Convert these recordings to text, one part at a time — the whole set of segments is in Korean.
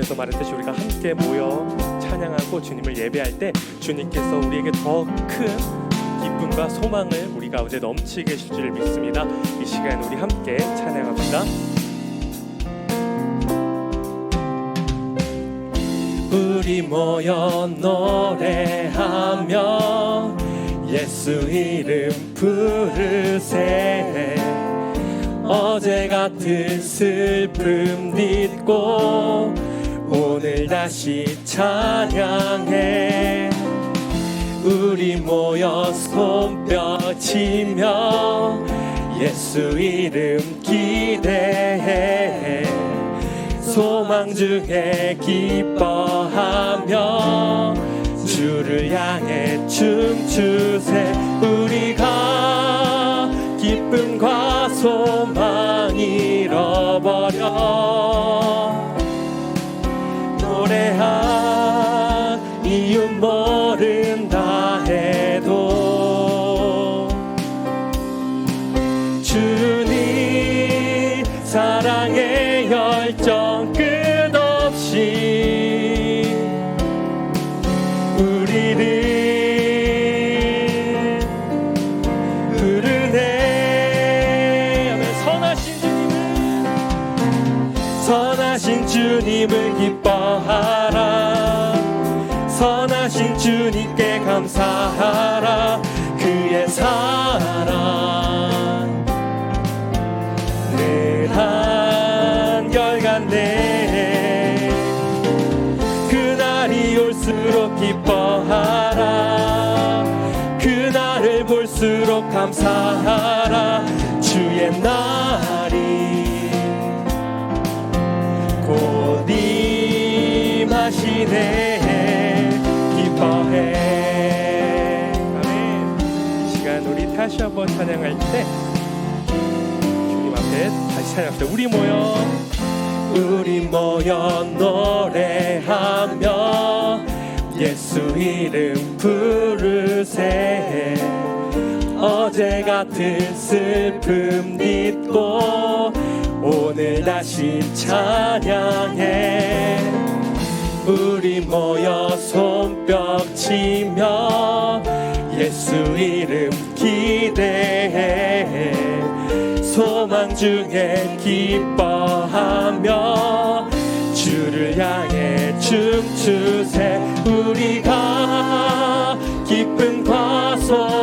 앞에서 말했듯이 우리가 함께 모여 찬양하고 주님을 예배할 때 주님께서 우리에게 더 큰 기쁨과 소망을 우리 가운데 넘치게 해줄 줄 믿습니다. 이 시간 우리 함께 찬양합시다. 우리 모여 노래하며 예수 이름 부르세 어제 같은 슬픔 잊고 오늘 다시 찬양해. 우리 모여 손뼉치며 예수 이름 기대해. 소망 중에 기뻐하며 주를 향해 춤추세. 우리가 기쁨과 소망 잃어버려 노 선하신 주님을 기뻐하라. 선하신 주님께 감사하라. 그의 사랑 하시네. 기뻐해. 아멘. 이 시간 우리 다시 한번 찬양할 때 주님 앞에 다시 찬양합시다. 우리 모여. 우리 모여 노래하며 예수 이름 부르세. 어제 같은 슬픔 잊고 오늘 다시 찬양해 우리 모여 손뼉치며 예수 이름 기대해. 소망 중에 기뻐하며 주를 향해 춤추세. 우리가 기쁨과 소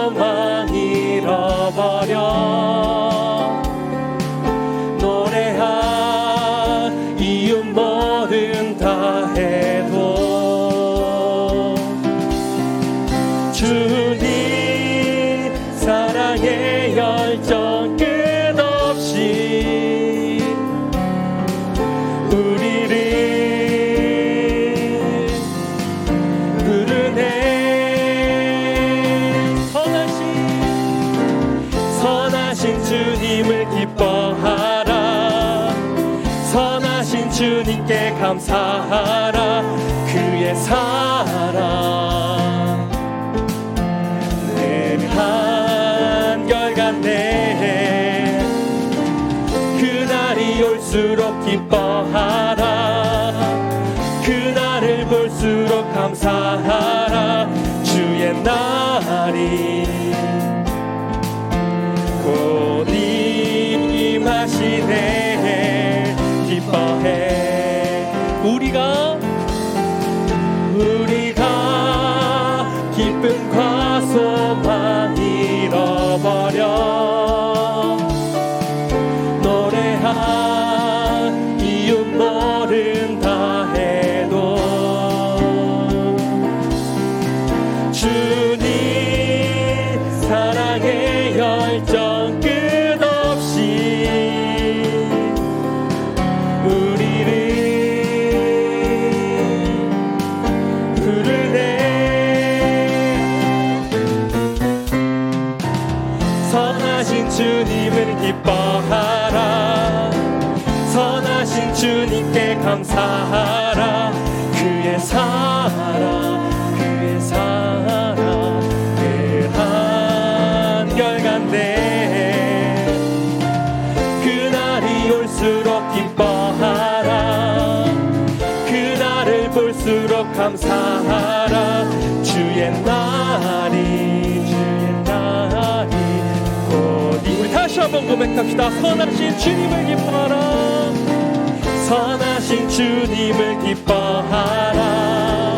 주님께 감사하라. 그의 사랑. 늘 한결같네 그날이 올수록 기뻐하라. 그날을 볼수록 감사하 우리가 사하라 그의 사랑 그의 사랑. 늘 한결같네. 그날이 올수록 기뻐하라. 감사하라. 주의 날이 주의 날이 곧이 우리 다시 한번 고백합시다. 선하신 주님을 기뻐하라 선하신 주님을 기뻐하라.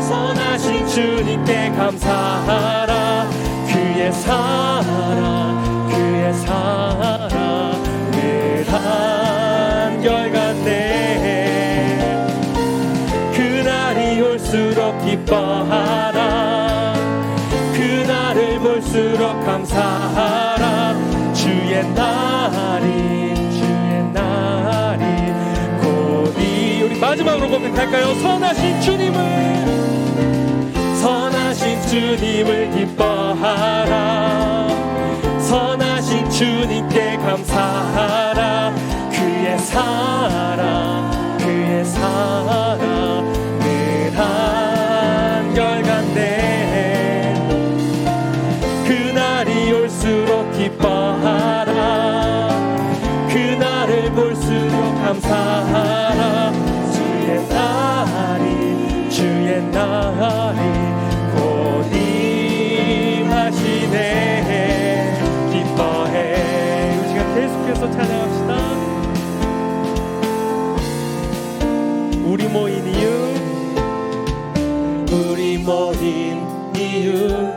선하신 주님께 감사하라. 그의 사랑 그의 사랑 늘 한결같네. 그날이 올수록 기뻐하라 고백할까요? 선하신 주님을. 선하신 주님을 기뻐하라. 선하신 주님께 감사하라. 그의 사랑 모인 이유.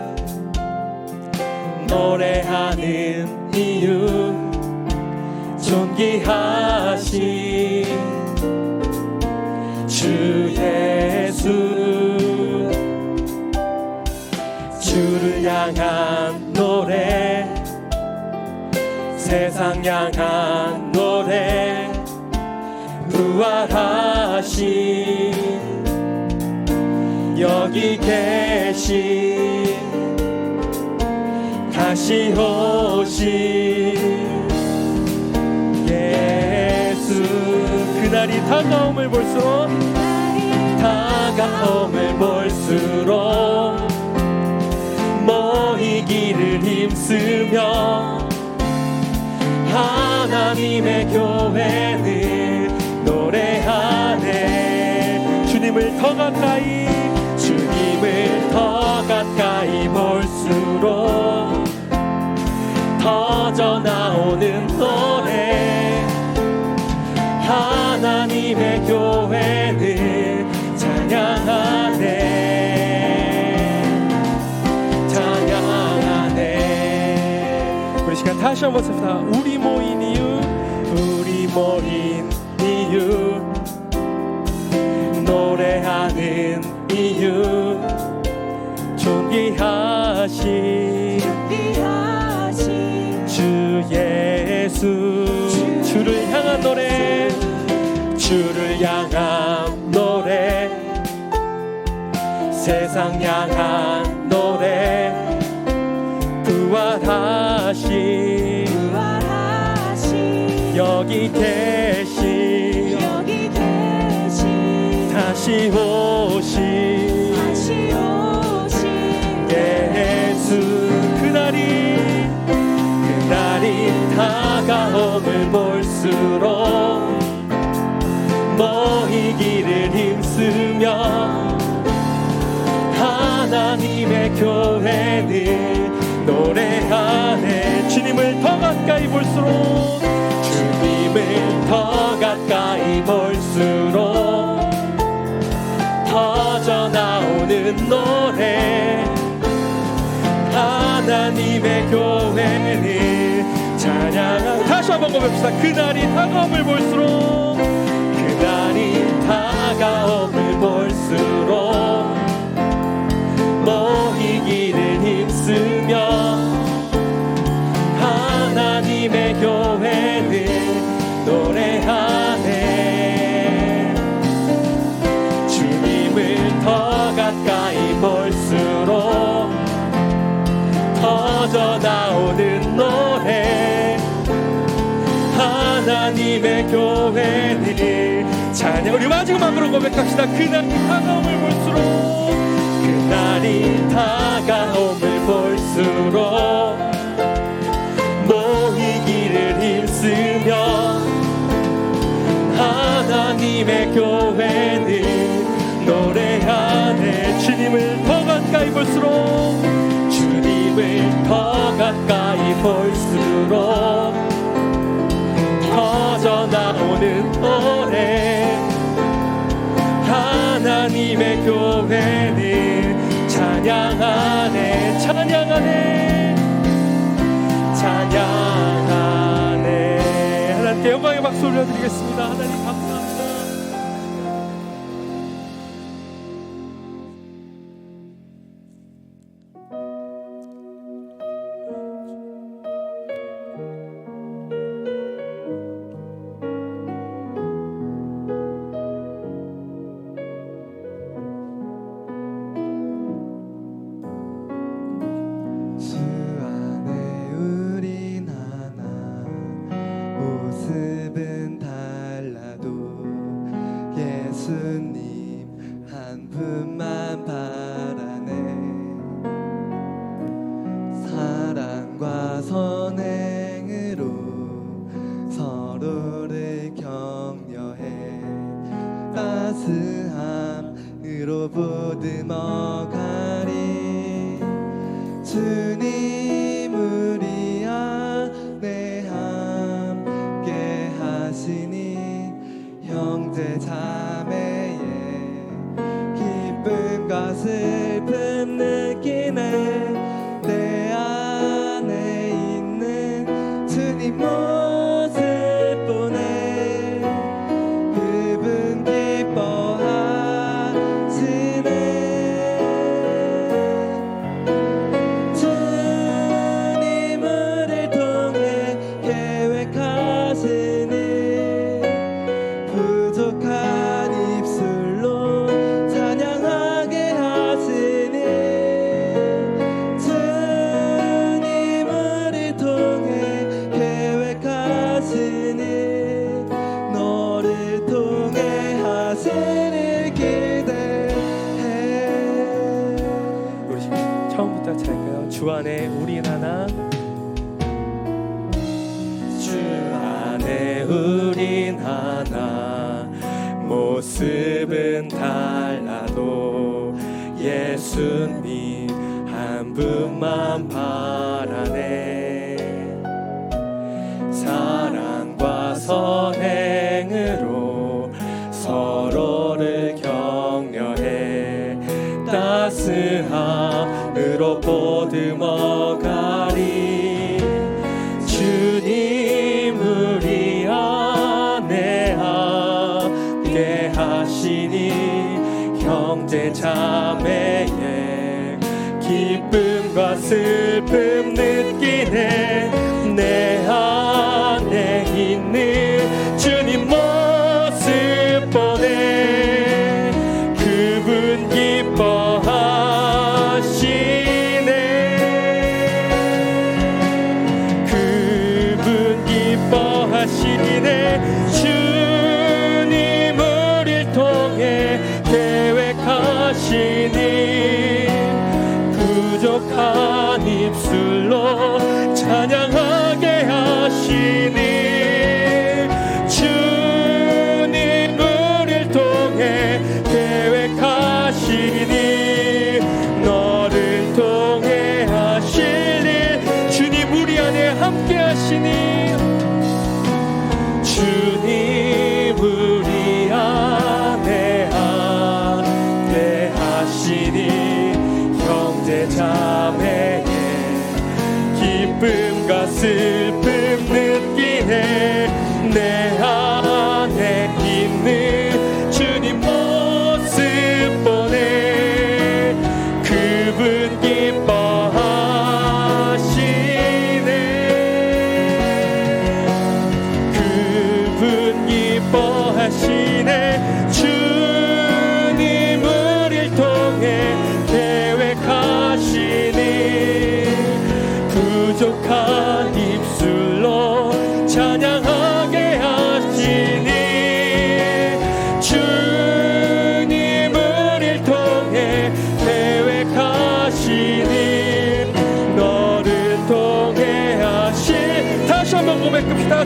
노래하는 이유. 존귀하신 주 예수. 주를 향한 노래. 세상 향한 노래. 부활하신 여기 계신 다시 오신 예수. 그날이 다가옴을 볼수록 다가옴을 볼수록 모이기를 힘쓰며 하나님의 교회를 노래하네. 주님을 더 가까이 주님을 더 가까이 볼수록 터져 나오는 노래. 하나님의 교회를 찬양하네. 찬양하네. 우리 시간 다시 한번 씁시다. 우리 모인 이유 우리 모인 이유 존귀하신 주 예수. 주를 향한 노래. 주를 향한 노래. 세상 향한 노래. 부활하신 여기 계신 다시 오신 가까이 볼수록 주님을 더 가까이 볼수록 터져 나오는 노래. 하나님의 교회를 찬양하 다시 한번 고백합시다. 그날이 다가옴을 볼수록 그날이 다가옴을 볼수록 모이기를 힘쓰 부르는 노래. 하나님의 교회를 자녀 우리 마지막으로 고백합시다. 그날이 다가옴을 볼수록 그날이 다가옴을 볼수록 모이기를 힘쓰며 하나님의 교회를 노래하네. 주님을 더 가까이 볼수록 주님을 더 가까이 볼수록 퍼져나오는 노래 하나님의 교회는 찬양하네 찬양하네 찬양하네. 하나님께 영광의 박수 올려드리겠습니다. 하나님 감사합니다. 숨어 안에 우리 하나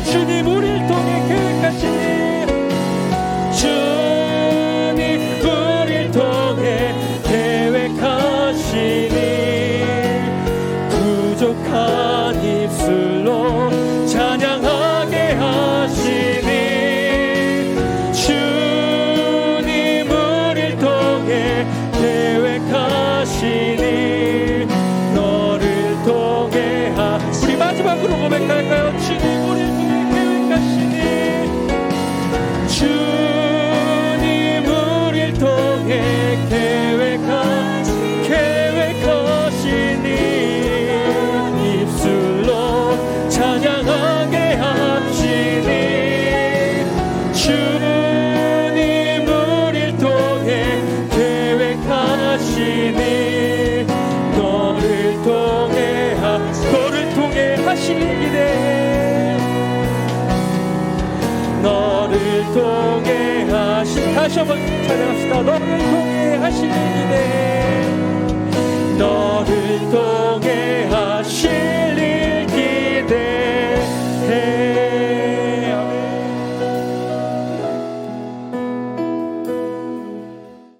주님 우리를 통해 계획하시니 주님 우리를 통해 계획하시니 부족한 입술로 찬양하게 하시니 주님 우리를 통해 계획하시니 너를 통해 하. 우리 마지막으로 고백할까요? 주님 통해 하신 다시 한번 찬양합시다. 너를 통해 하신 이네 너를 통해 하신